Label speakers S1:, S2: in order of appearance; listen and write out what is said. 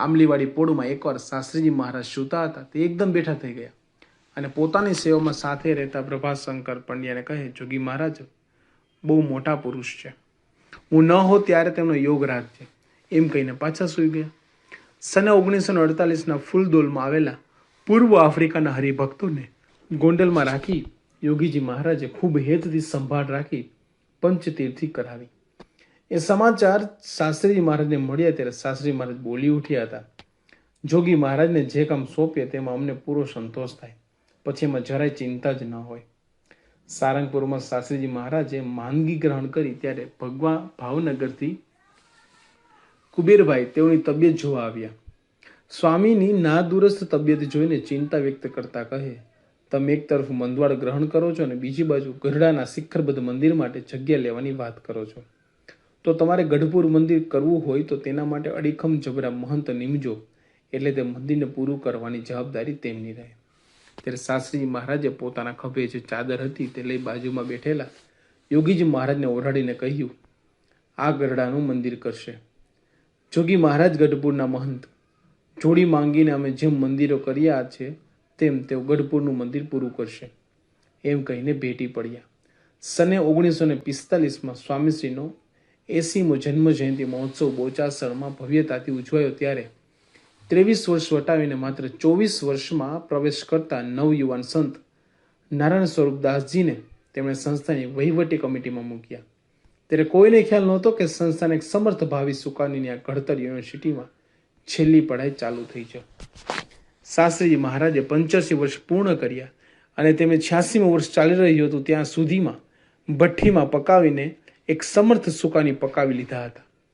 S1: આંબલીવાળી પોળમાં એકવાર શાસ્ત્રીજી મહારાજ સૂતા હતા, તે એકદમ બેઠા થઈ ગયા. અને પોતાની સેવામાં સાથે રહેતા પ્રભાશંકર પંડ્યાને કહે, જોગી મહારાજ, બહુ મોટા પુરુષ છે. હું ન હો ત્યારે તેમનો યોગ રાખજે એમ કહીને પાછા સૂઈ ગયા. સને ઓગણીસો ને અડતાલીસના ફૂલદોલમાં આવેલા પૂર્વ આફ્રિકાના હરિભક્તોને ગોંડલમાં રાખી યોગીજી મહારાજે ખૂબ હેતથી સંભાળ રાખી પંચતીર્થી કરાવી. એ સમાચાર શાસ્ત્રીજી મહારાજને મળ્યા ત્યારે શાસ્ત્રી મહારાજ બોલી ઉઠ્યા હતા. જોગી મહારાજને જે કામ સોંપીએ તેમાં અમને પૂરો સંતોષ થાય. પછી એમાં જરાય ચિંતા જ ન હોય. સારંગપુરમાં શાસ્ત્રીજી મહારાજે માંદગી ગ્રહણ કરી ત્યારે ભગવા ભાવનગરથી કુબેરભાઈ તેઓની તબિયત જોવા આવ્યા. સ્વામીની ના દુરસ્ત તબિયત જોઈને ચિંતા વ્યક્ત કરતા કહે, તમે એક તરફ મંદવાડ ગ્રહણ કરો છો અને બીજી બાજુ ગઢડાના શિખરબદ્ધ મંદિર માટે જગ્યા લેવાની વાત કરો છો. તો તમારે ગઢપુર મંદિર કરવું હોય તો તેના માટે અડીખમ જબરા મહંત નિમજો એટલે તે મંદિરને પૂરું કરવાની જવાબદારી તેમની રહે. ત્યારે શાસ્ત્રીજી મહારાજે પોતાના ખભે જે ચાદર હતી તે લઈ બાજુમાં બેઠેલા યોગીજી મહારાજને ઓઢાડીને કહ્યું, આ ગરડાનું મંદિર કરશે. જોગી મહારાજ ગઢપુરના મહંત, જોડી માંગીને અમે જેમ મંદિરો કર્યા છે, તેમ તેઓ ગઢપુરનું મંદિર પૂરું કરશે. એમ કહીને ભેટી પડ્યા. સને ઓગણીસો ને પિસ્તાલીસમાં સ્વામીશ્રીનો એસીમો જન્મ જયંતિ મહોત્સવ બોચાસણમાં ભવ્યતાથી ઉજવાયો ત્યારે ત્રેવીસ વર્ષ વટાવીને માત્ર ચોવીસ વર્ષમાં પ્રવેશ કરતા નવયુવાન સંત નારાયણ સ્વરૂપદાસજીને તેમણે સંસ્થાની વહીવટી કમિટીમાં મૂક્યા. ત્યારે કોઈને ખ્યાલ નહોતો કે સંસ્થાને એક સમર્થ ભાવિ સુકાનીની આ ઘડતર યુનિવર્સિટીમાં છેલ્લી પઢાઈ ચાલુ થઈ છે. શાસ્ત્રીજી મહારાજે પંચ્યાસી વર્ષ પૂર્ણ કર્યા અને તેમને છ્યાસીમું વર્ષ ચાલી રહ્યું હતું ત્યાં સુધીમાં ભઠ્ઠીમાં પકાવીને એક સમર્થ સુકાની પકાવી લીધા હતા.